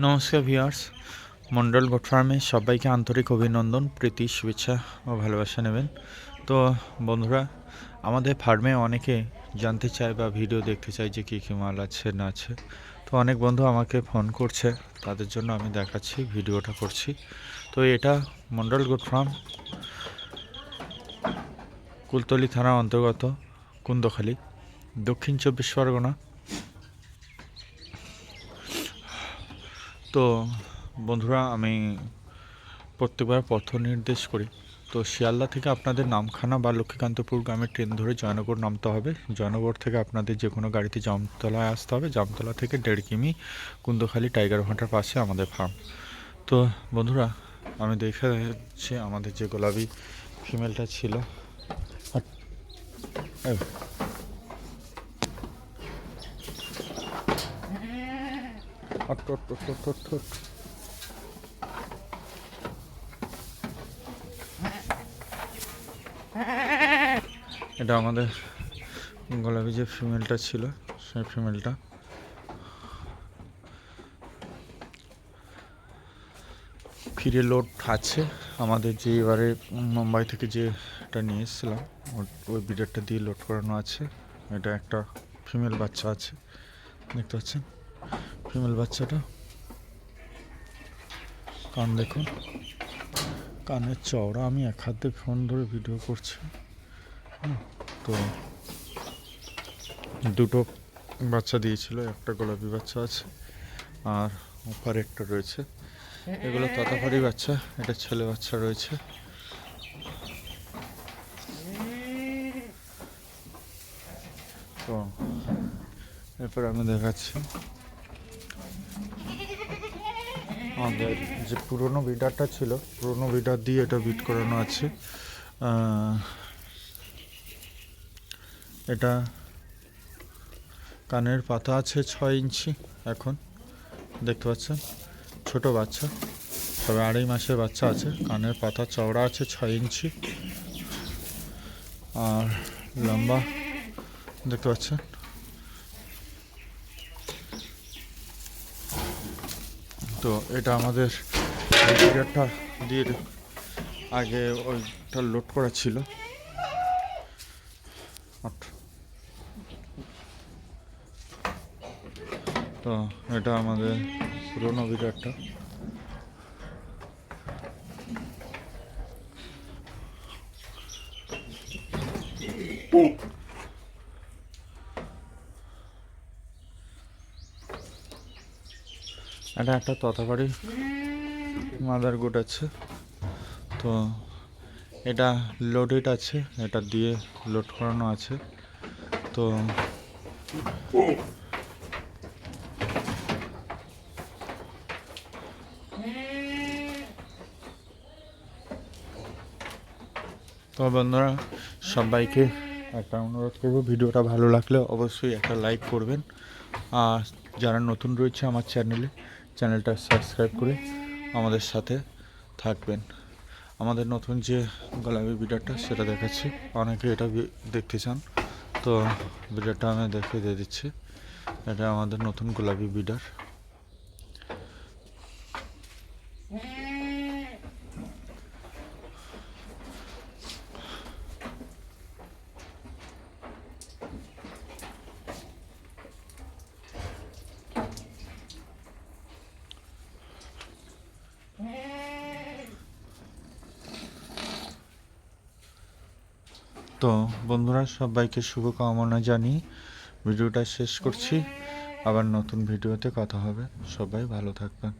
নমস্কার viewers. Mondal goat ফার্মে সবাইকে আন্তরিক অভিনন্দন, প্রীতি, শুভেচ্ছা ও ভালোবাসা নেবেন। তো বন্ধুরা, আমাদের ফার্মে অনেকে জানতে চায় বা ভিডিও দেখতে চায় যে কী কী মাল আছে, না আছে। তো অনেক বন্ধু আমাকে ফোন করছে, তাদের জন্য আমি দেখাচ্ছি, ভিডিওটা করছি। তো এটা মন্ডল গোট ফার্ম, কুলতলি থানার অন্তর্গত কুন্দখালী, দক্ষিণ চব্বিশ পরগনা। তো বন্ধুরা, আমি প্রত্যেকবার পথ নির্দেশ করি। তো শিয়ালদা থেকে আপনাদের নামখানা বা লক্ষ্মীকান্তপুর গ্রামের ট্রেন ধরে জয়নগর নামতে হবে। জয়নগর থেকে আপনাদের যে কোনো গাড়িতে জামতলায় আসতে হবে। জামতলা থেকে দেড় কিমি কুন্দখালি টাইগার ভাটার পাশে আমাদের ফার্ম তো বন্ধুরা, আমি দেখে যাচ্ছি আমাদের যে গোলাপি ফিমেলটা ছিল। এটা আমাদের গোলাপি যে ফিমেলটা ছিল, সেই ফিমেলটা। ফিরে লোড আছে। আমাদের যে এবারে মুম্বাই থেকে যে এটা নিয়ে এসেছিলাম ওই বিডারটা দিয়ে লোড করানো আছে। এটা একটা ফিমেল বাচ্চা আছে। দেখতে পাচ্ছেন? ফিমেল বাচ্চাটা। কান দেখুন কানের চওড়া। আমি এক হাতে ফোন ধরে ভিডিও করছি। তো দুটো বাচ্চা দিয়েছিল। একটা গোলাপি বাচ্চা আছে, আর ওপারে একটা রয়েছে। এগুলো তথাপারি বাচ্চা। এটা ছেলে বাচ্চা রয়েছে। তো এরপর আমি দেখাচ্ছি। আমাদের যে পুরনো বিডারটা ছিল, পুরনো বিডার দিয়ে এটা বিট করানো আছে। এটা কানের পাতা আছে ছয় ইঞ্চি এখন, দেখতে পাচ্ছেন? ছোট বাচ্চা, তবে আড়াই মাসের বাচ্চা আছে। কানের পাতা চওড়া আছে ছয় ইঞ্চি। আর লম্বা, দেখতে পাচ্ছেন? তো এটা আমাদের পিরিয়ডটা দিয়ে আগে ওইটা লোড করা ছিল। তো এটা আমাদের পুরোনো বিরাটটা এটা একটা তথাবাড়ি মাদার গুড আছে। তো এটা লোডেড আছে, এটা দিয়ে লোড করানো আছে। তো তো বন্ধুরা, সবাইকে একটা অনুরোধ করব, ভিডিওটা ভালো লাগলে অবশ্যই একটা লাইক করবেন। আর যারা নতুন রয়েছে আমার চ্যানেলে চ্যানেলটা সাবস্ক্রাইব করে আমাদের সাথে থাকবেন। আমাদের নতুন যে গোলাপি বিডারটা, সেটা দেখাচ্ছি। অনেকে এটা দেখতে চান, তো বিডারটা আমি দেখে দিয়ে দিচ্ছি। এটা আমাদের নতুন গোলাপি বিডার। তো বন্ধুরা, সবাইকে শুভকামনা জানিয়ে ভিডিওটা শেষ করছি। আবার নতুন ভিডিওতে কথা হবে। সবাই ভালো থাকবেন।